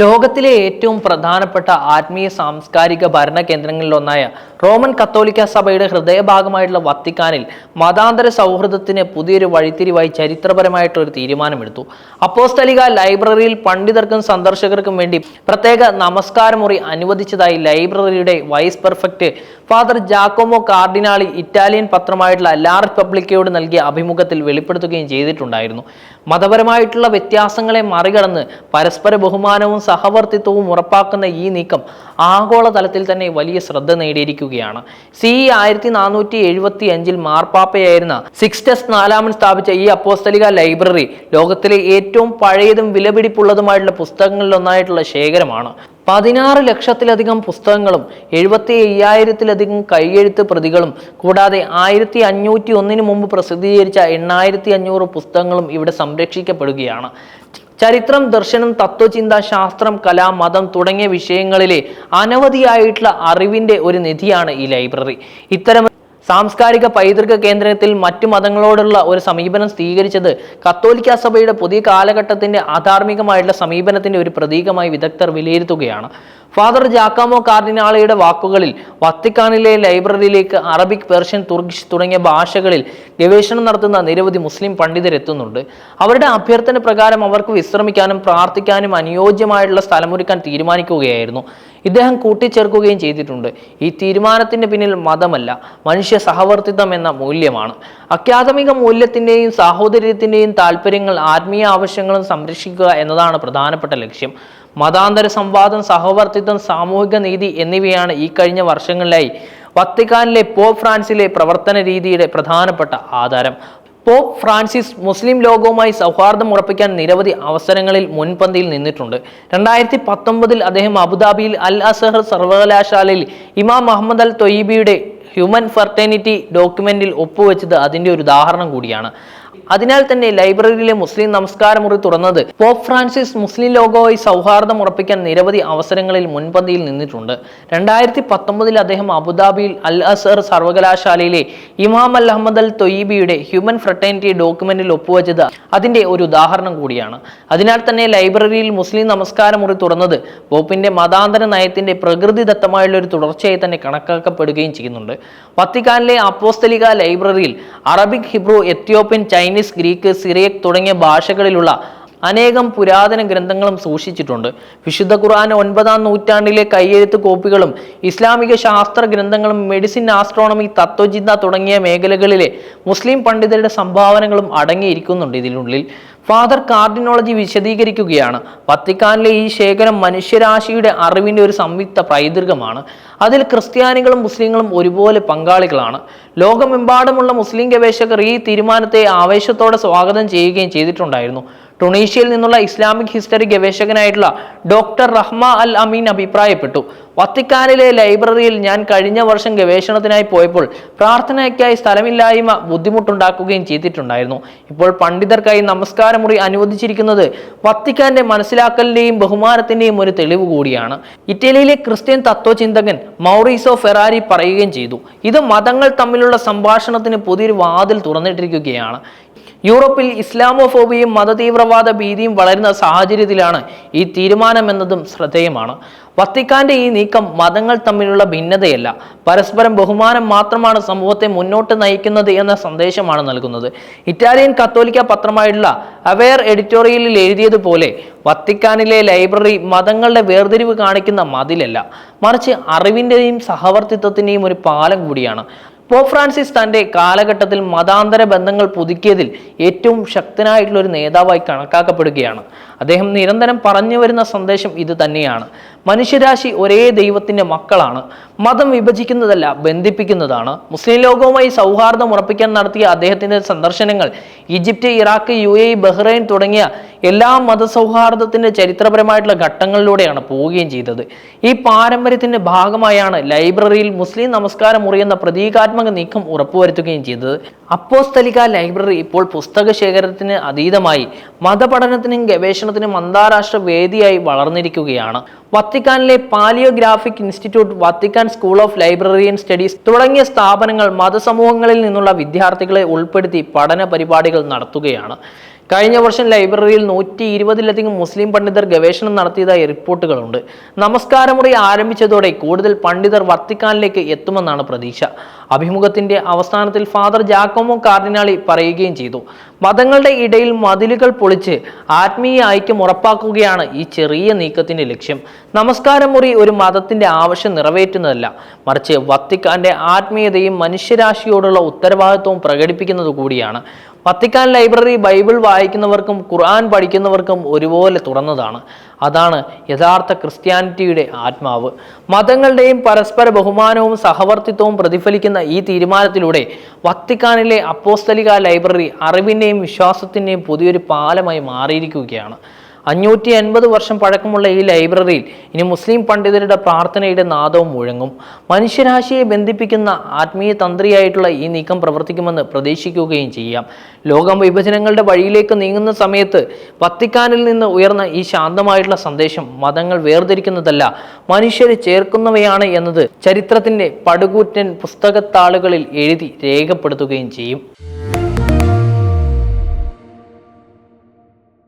ലോകത്തിലെ ഏറ്റവും പ്രധാനപ്പെട്ട ആത്മീയ സാംസ്കാരിക ഭരണ കേന്ദ്രങ്ങളിലൊന്നായ റോമൻ കത്തോലിക്ക സഭയുടെ ഹൃദയഭാഗമായിട്ടുള്ള വത്തിക്കാനിൽ മതാന്തര സൗഹൃദത്തിന് പുതിയൊരു വഴിത്തിരിവായി ചരിത്രപരമായിട്ടൊരു തീരുമാനമെടുത്തു. അപ്പോസ്തലിക ലൈബ്രറിയിൽ പണ്ഡിതർക്കും സന്ദർശകർക്കും വേണ്ടി പ്രത്യേക നമസ്കാരമുറി അനുവദിച്ചതായി ലൈബ്രറിയുടെ vice perfect father Giacomo Cardinali Italian പത്രമായിട്ടുള്ള ലാ റിപ്പബ്ലിക്കയോട് നൽകിയ അഭിമുഖത്തിൽ വെളിപ്പെടുത്തുകയും ചെയ്തിട്ടുണ്ടായിരുന്നു. മതപരമായിട്ടുള്ള വ്യത്യാസങ്ങളെ മറികടന്ന് പരസ്പര ബഹുമാനവും സഹവർത്തിത്വവും ഉറപ്പാക്കുന്ന ഈ നീക്കം ആഗോളതലത്തിൽ തന്നെ വലിയ ശ്രദ്ധ നേടിയിരിക്കുകയാണ് സി ആയിരത്തി നാനൂറ്റി എഴുപത്തി അഞ്ചിൽ മാർപ്പാപ്പയായിരുന്ന സിക്സ്റ്റസ് നാലാമൻ സ്ഥാപിച്ച ഈ അപ്പോസ്തലിക ലൈബ്രറി ലോകത്തിലെ ഏറ്റവും പഴയതും വിലപിടിപ്പുള്ളതുമായിട്ടുള്ള പുസ്തകങ്ങളിലൊന്നായിട്ടുള്ള ശേഖരമാണ്. പതിനാറ് ലക്ഷത്തിലധികം പുസ്തകങ്ങളും എഴുപത്തി അയ്യായിരത്തിലധികം കൈയെഴുത്ത് പ്രതികളും കൂടാതെ ആയിരത്തി അഞ്ഞൂറ്റി ഒന്നിന് മുമ്പ് പ്രസിദ്ധീകരിച്ച എണ്ണായിരത്തി അഞ്ഞൂറ് പുസ്തകങ്ങളും ഇവിടെ സംരക്ഷിക്കപ്പെടുകയാണ്. ചരിത്രം ദർശനം തത്വചിന്ത ശാസ്ത്രം കല മതം തുടങ്ങിയ വിഷയങ്ങളിലെ അനവധിയായിട്ടുള്ള അറിവിന്റെ ഒരു നിധിയാണ് ഈ ലൈബ്രറി. ഇത്തരം സാംസ്കാരിക പൈതൃക കേന്ദ്രത്തിൽ മറ്റു മതങ്ങളോടുള്ള ഒരു സമീപനം സ്വീകരിച്ചത് കത്തോലിക്ക സഭയുടെ പുതിയ കാലഘട്ടത്തിന്റെ അധാർമികമായിട്ടുള്ള സമീപനത്തിന്റെ ഒരു പ്രതീകമായി വിദഗ്ധർ വിലയിരുത്തുകയാണ്. ഫാദർ ജാക്കാമോ കാർഡിനാളയുടെ വാക്കുകളിൽ വത്തിക്കാനിലെ ലൈബ്രറിയിലേക്ക് അറബിക് പേർഷ്യൻ തുർക്കിഷ് തുടങ്ങിയ ഭാഷകളിൽ ഗവേഷണം നടത്തുന്ന നിരവധി മുസ്ലിം പണ്ഡിതരെത്തുന്നുണ്ട്. അവരുടെ അഭ്യർത്ഥന പ്രകാരം അവർക്ക് വിശ്രമിക്കാനും പ്രാർത്ഥിക്കാനും അനുയോജ്യമായിട്ടുള്ള സ്ഥലമൊരുക്കാൻ തീരുമാനിക്കുകയായിരുന്നു. ഇദ്ദേഹം കൂട്ടിച്ചേർക്കുകയും ചെയ്തിട്ടുണ്ട്. ഈ തീരുമാനത്തിന്റെ പിന്നിൽ മതമല്ല മനുഷ്യ സഹവർത്തിത്വം എന്ന മൂല്യമാണ്. അക്കാദമിക മൂല്യത്തിന്റെയും സാഹോദര്യത്തിന്റെയും താല്പര്യങ്ങൾ ആത്മീയ ആവശ്യങ്ങളും സംരക്ഷിക്കുക എന്നതാണ് പ്രധാനപ്പെട്ട ലക്ഷ്യം. മതാന്തര സംവാദം സഹവർത്തിത്വം സാമൂഹിക നീതി എന്നിവയാണ് ഈ കഴിഞ്ഞ വർഷങ്ങളിലായി വത്തിക്കാനിലെ പോപ്പ് ഫ്രാൻസിലെ പ്രവർത്തന രീതിയുടെ പ്രധാനപ്പെട്ട ആധാരം. പോപ്പ് ഫ്രാൻസിസ് മുസ്ലിം ലോകവുമായി സൗഹാർദ്ദം ഉറപ്പിക്കാൻ നിരവധി അവസരങ്ങളിൽ മുൻപന്തിയിൽ നിന്നിട്ടുണ്ട്. രണ്ടായിരത്തി പത്തൊമ്പതിൽ അദ്ദേഹം അബുദാബിയിൽ അൽ അസഹർ സർവകലാശാലയിൽ ഇമാം മുഹമ്മദ് അൽ തൊയ്ബിയുടെ ഹ്യൂമൻ ഫെർട്ടേണിറ്റി ഡോക്യുമെന്റിൽ ഒപ്പുവെച്ചത് അതിന്റെ ഒരു ഉദാഹരണം കൂടിയാണ്. അതിനാൽ തന്നെ ലൈബ്രറിയിലെ മുസ്ലിം നമസ്കാരമുറി തുറന്നത് പോപ്പ് ഫ്രാൻസിസ് മുസ്ലിം ലോകവുമായി സൗഹാർദ്ദം ഉറപ്പിക്കാൻ നിരവധി അവസരങ്ങളിൽ മുൻപന്തിയിൽ നിന്നിട്ടുണ്ട്. രണ്ടായിരത്തി പത്തൊമ്പതിൽ അദ്ദേഹം അബുദാബിയിൽ അൽ അസർ സർവകലാശാലയിലെ ഇമാം അൽ അഹമ്മദ് അൽ തൊയ്ബിയുടെ ഹ്യൂമൻ ഫ്രട്ടേണിറ്റി ഡോക്യുമെന്റിൽ ഒപ്പുവെച്ചത് അതിന്റെ ഒരു ഉദാഹരണം കൂടിയാണ്. അതിനാൽ തന്നെ ലൈബ്രറിയിൽ മുസ്ലിം നമസ്കാരമുറി തുറന്നത് പോപ്പിന്റെ മതാന്തര നയത്തിന്റെ പ്രകൃതിദത്തമായുള്ള ഒരു തുടർച്ചയായി തന്നെ കണക്കാക്കപ്പെടുകയും ചെയ്യുന്നുണ്ട്. വത്തിക്കാനിലെ അപ്പോസ്തലിക ലൈബ്രറിയിൽ Arabic Hebrew Ethiopian Chinese Greek Syriac തുടങ്ങിയ ഭാഷകളിലുള്ള അനേകം പുരാതന ഗ്രന്ഥങ്ങളും സൂക്ഷിച്ചിട്ടുണ്ട്. വിശുദ്ധ ഖുർആൻ ഒൻപതാം നൂറ്റാണ്ടിലെ കയ്യെഴുത്ത് കോപ്പികളും ഇസ്ലാമിക ശാസ്ത്ര ഗ്രന്ഥങ്ങളും മെഡിസിൻ ആസ്ട്രോണമി തത്വചിന്ത തുടങ്ങിയ മേഖലകളിലെ മുസ്ലിം പണ്ഡിതരുടെ സംഭാവനകളും അടങ്ങിയിരിക്കുന്നുണ്ട് ഇതിനുള്ളിൽ. ഫാദർ കാർഡിനോളജി വിശദീകരിക്കുകയാണ്. വത്തിക്കാനിലെ ഈ ശേഖരം മനുഷ്യരാശിയുടെ അറിവിന്റെ ഒരു സംയുക്ത പൈതൃകമാണ്. അതിൽ ക്രിസ്ത്യാനികളും മുസ്ലിങ്ങളും ഒരുപോലെ പങ്കാളികളാണ്. ലോകമെമ്പാടുമുള്ള മുസ്ലിം ഗവേഷകർ ഈ തീരുമാനത്തെ ആവേശത്തോടെ സ്വാഗതം ചെയ്യുകയും ചെയ്തിട്ടുണ്ടായിരുന്നു. ടുണീഷ്യയിൽ നിന്നുള്ള ഇസ്ലാമിക് ഹിസ്റ്ററി ഗവേഷകനായിട്ടുള്ള ഡോക്ടർ റഹ്മ അൽ അമീൻ അഭിപ്രായപ്പെട്ടു. വത്തിക്കാനിലെ ലൈബ്രറിയിൽ ഞാൻ കഴിഞ്ഞ വർഷം ഗവേഷണത്തിനായി പോയപ്പോൾ പ്രാർത്ഥനയ്ക്കായി സ്ഥലമില്ലായ്മ ബുദ്ധിമുട്ടുണ്ടാക്കുകയും ചെയ്തിട്ടുണ്ടായിരുന്നു. ഇപ്പോൾ പണ്ഡിതർക്കായി നമസ്കാരമുറി അനുവദിച്ചിരിക്കുന്നത് വത്തിക്കാന്റെ മനസ്സിലാക്കലിന്റെയും ബഹുമാനത്തിന്റെയും ഒരു തെളിവ് കൂടിയാണ്. ഇറ്റലിയിലെ ക്രിസ്ത്യൻ തത്വചിന്തകൻ മൗറീസോ ഫെറാരി പറയുകയും ചെയ്തു. ഇത് മതങ്ങൾ തമ്മിലുള്ള സംഭാഷണത്തിന് പുതിയൊരു വാതിൽ തുറന്നിട്ടിരിക്കുകയാണ്. യൂറോപ്പിൽ ഇസ്ലാമോഫോബിയും മതതീവ്രവാദ ഭീതിയും വളരുന്ന സാഹചര്യത്തിലാണ് ഈ തീരുമാനമെന്നതും ശ്രദ്ധേയമാണ്. വത്തിക്കാന്റെ ഈ നീക്കം മതങ്ങൾ തമ്മിലുള്ള ഭിന്നതയല്ല. പരസ്പരം ബഹുമാനം മാത്രമാണ് സമൂഹത്തെ മുന്നോട്ട് നയിക്കുന്നത് എന്ന സന്ദേശമാണ് നൽകുന്നത്. ഇറ്റാലിയൻ കത്തോലിക്ക പത്രമായിട്ടുള്ള അവെയർ എഡിറ്റോറിയലിൽ എഴുതിയതുപോലെ വത്തിക്കാനിലെ ലൈബ്രറി മതങ്ങളുടെ വേർതിരിവ് കാണിക്കുന്ന മതിലല്ല. മറിച്ച് അറിവിന്റെയും സഹവർത്തിത്വത്തിന്റെയും ഒരു പാലം കൂടിയാണ്. പോപ്പ് ഫ്രാൻസിസ് തന്റെ കാലഘട്ടത്തിൽ മതാന്തര ബന്ധങ്ങൾ പുതുക്കിയതിൽ ഏറ്റവും ശക്തനായിട്ടുള്ള ഒരു നേതാവായി കണക്കാക്കപ്പെടുകയാണ്. അദ്ദേഹം നിരന്തരം പറഞ്ഞു വരുന്ന സന്ദേശം ഇത് തന്നെയാണ്. മനുഷ്യരാശി ഒരേ ദൈവത്തിന്റെ മക്കളാണ്. മതം വിഭജിക്കുന്നതല്ല ബന്ധിപ്പിക്കുന്നതാണ്. മുസ്ലിം ലോകവുമായി സൗഹാർദ്ദം ഉറപ്പിക്കാൻ നടത്തിയ അദ്ദേഹത്തിന്റെ സന്ദർശനങ്ങൾ Egypt Iraq U A Bahrain തുടങ്ങിയ എല്ലാ മതസൗഹാർദ്ദത്തിന്റെ ചരിത്രപരമായിട്ടുള്ള ഘട്ടങ്ങളിലൂടെയാണ് പോവുകയും ചെയ്തത്. ഈ പാരമ്പര്യത്തിന്റെ ഭാഗമായാണ് ലൈബ്രറിയിൽ മുസ്ലിം നമസ്കാരം മുറിയുന്ന പ്രതീകാത്മക നീക്കം ഉറപ്പുവരുത്തുകയും ചെയ്തത്. അപ്പോസ്തലിക ലൈബ്രറി ഇപ്പോൾ പുസ്തക ശേഖരത്തിന് അതീതമായി മതപഠനത്തിനും ഗവേഷണത്തിനും അന്താരാഷ്ട്ര വേദിയായി വളർന്നിരിക്കുകയാണ്. വത്തിക്കാനിലെ palaeographic institute Vatican school of library librarian studies തുടങ്ങിയ സ്ഥാപനങ്ങൾ മതസമൂഹങ്ങളിൽ നിന്നുള്ള വിദ്യാർത്ഥികളെ ഉൾപ്പെടുത്തി പഠന പരിപാടികൾ നടത്തുകയാണ്. കഴിഞ്ഞ വർഷം ലൈബ്രറിയിൽ നൂറ്റി ഇരുപതിലധികം മുസ്ലിം പണ്ഡിതർ ഗവേഷണം നടത്തിയതായി റിപ്പോർട്ടുകളുണ്ട്. നമസ്കാരമുറി ആരംഭിച്ചതോടെ കൂടുതൽ പണ്ഡിതർ വത്തിക്കാനിലേക്ക് എത്തുമെന്നാണ് പ്രതീക്ഷ. അഭിമുഖത്തിന്റെ അവസാനത്തിൽ ഫാദർ ജാക്കോമോ കാർഡിനാളി പറയുകയും ചെയ്തു. മതങ്ങളുടെ ഇടയിൽ മതിലുകൾ പൊളിച്ച് ആത്മീയ ഐക്യം ഉറപ്പാക്കുകയാണ് ഈ ചെറിയ നീക്കത്തിന്റെ ലക്ഷ്യം. നമസ്കാരം മുറി ഒരു മതത്തിന്റെ ആവശ്യം നിറവേറ്റുന്നതല്ല. മറിച്ച് വത്തിക്കാന്റെ ആത്മീയതയും മനുഷ്യരാശിയോടുള്ള ഉത്തരവാദിത്വവും പ്രകടിപ്പിക്കുന്നത് കൂടിയാണ്. വത്തിക്കാൻ ലൈബ്രറി ബൈബിൾ വായിക്കുന്നവർക്കും ഖുർആൻ പഠിക്കുന്നവർക്കും ഒരുപോലെ തുറന്നതാണ്. അതാണ് യഥാർത്ഥ ക്രിസ്ത്യാനിറ്റിയുടെ ആത്മാവ്. മതങ്ങളുടെയും പരസ്പര ബഹുമാനവും സഹവർത്തിത്വവും പ്രതിഫലിക്കുന്ന ഈ തീരുമാനത്തിലൂടെ വത്തിക്കാനിലെ അപ്പോസ്തലിക ലൈബ്രറി അറിവിന്റെയും വിശ്വാസത്തിന്റെയും പുതിയൊരു പാലമായി മാറിയിരിക്കുകയാണ്. അഞ്ഞൂറ്റി അൻപത് വർഷം പഴക്കമുള്ള ഈ ലൈബ്രറിയിൽ ഇനി മുസ്ലിം പണ്ഡിതരുടെ പ്രാർത്ഥനയുടെ നാദവും മുഴങ്ങും. മനുഷ്യരാശിയെ ബന്ധിപ്പിക്കുന്ന ആത്മീയ തന്ത്രിയായിട്ടുള്ള ഈ നീക്കം പ്രവർത്തിക്കുമെന്ന് പ്രതീക്ഷിക്കുകയും ചെയ്യാം. ലോകം വിഭജനങ്ങളുടെ വഴിയിലേക്ക് നീങ്ങുന്ന സമയത്ത് വത്തിക്കാനിൽ നിന്ന് ഉയർന്ന ഈ ശാന്തമായിട്ടുള്ള സന്ദേശം മതങ്ങൾ വേർതിരിക്കുന്നതല്ല മനുഷ്യരെ ചേർക്കുന്നവയാണ് എന്നത് ചരിത്രത്തിന്റെ പടുകൂറ്റൻ പുസ്തകത്താളുകളിൽ എഴുതി രേഖപ്പെടുത്തുകയും ചെയ്യും.